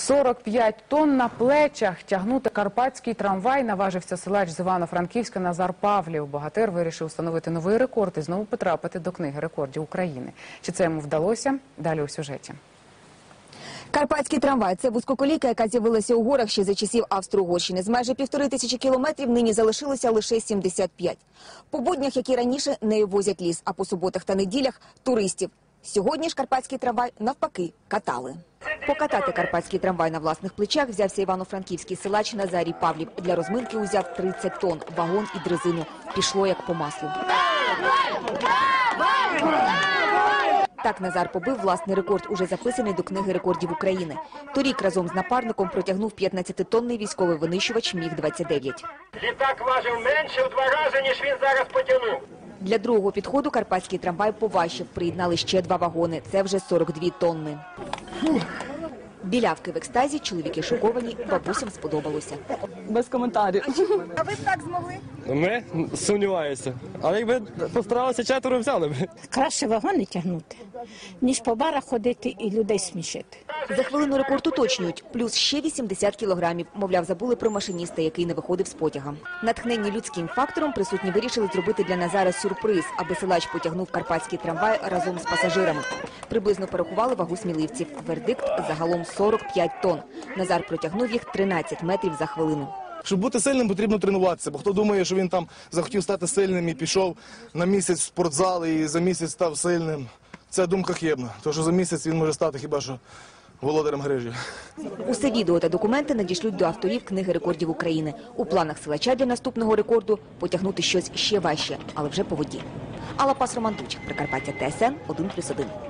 45 тонн на плечах тягнути карпатський трамвай наважився силач з Івано-Франківська Назар Павлів. Богатир вирішив встановити новий рекорд і знову потрапити до книги рекордів України. Чи це йому вдалося? Далі у сюжеті. Карпатський трамвай – це вузькоколійка, яка з'явилася у горах ще за часів Австро-Угорщини. З майже півтори тисячі кілометрів нині залишилося лише 75. По буднях, як і раніше, нею возять ліс, а по суботах та неділях – туристів. Сьогодні ж карпатський трамвай, навпаки, катали. Покатати карпатський трамвай на власних плечах взявся івано-франківський силач Назарій Павлів. Для розминки узяв 30 тонн, вагон і дрезину. Пішло як по маслу. Так Назар побив власний рекорд, уже записаний до книги рекордів України. Торік разом з напарником протягнув 15-тонний військовий винищувач Міг-29. Літак важив менше в два рази, ніж він зараз потягнув. Для другого підходу карпатський трамвай поважчав. Приєднали ще два вагони. Це вже 42 тонни. Білявки в екстазі, чоловіки шоковані, бабусям сподобалося. без коментарів. аби так змогли Ми сумніваюся. Але якби постаралися четверо взяли б. краще вагони тягнути, ніж по барах ходити і людей смішити. За хвилину рекорд уточнюють. Плюс ще 80 кілограмів. Мовляв, забули про машиніста, який не виходив з потяга. Натхненні людським фактором присутні вирішили зробити для Назара сюрприз, аби силач потягнув карпатський трамвай разом з пасажирами. Приблизно порахували вагу сміливців. Вердикт загалом 45 тонн. Назар протягнув їх 13 метрів за хвилину. Щоб бути сильним, потрібно тренуватися. Бо хто думає, що він там захотів стати сильним і пішов на місяць в спортзал і за місяць став сильним. Це думка хибна. Тому що за місяць він може стати хіба що володарем грижі. Усе відео та документи надішлють до авторів книги рекордів України. У планах силача для наступного рекорду потягнути щось ще важче, але вже по воді. Алапас Романтуч, Прикарпаття ТСН 1+,1.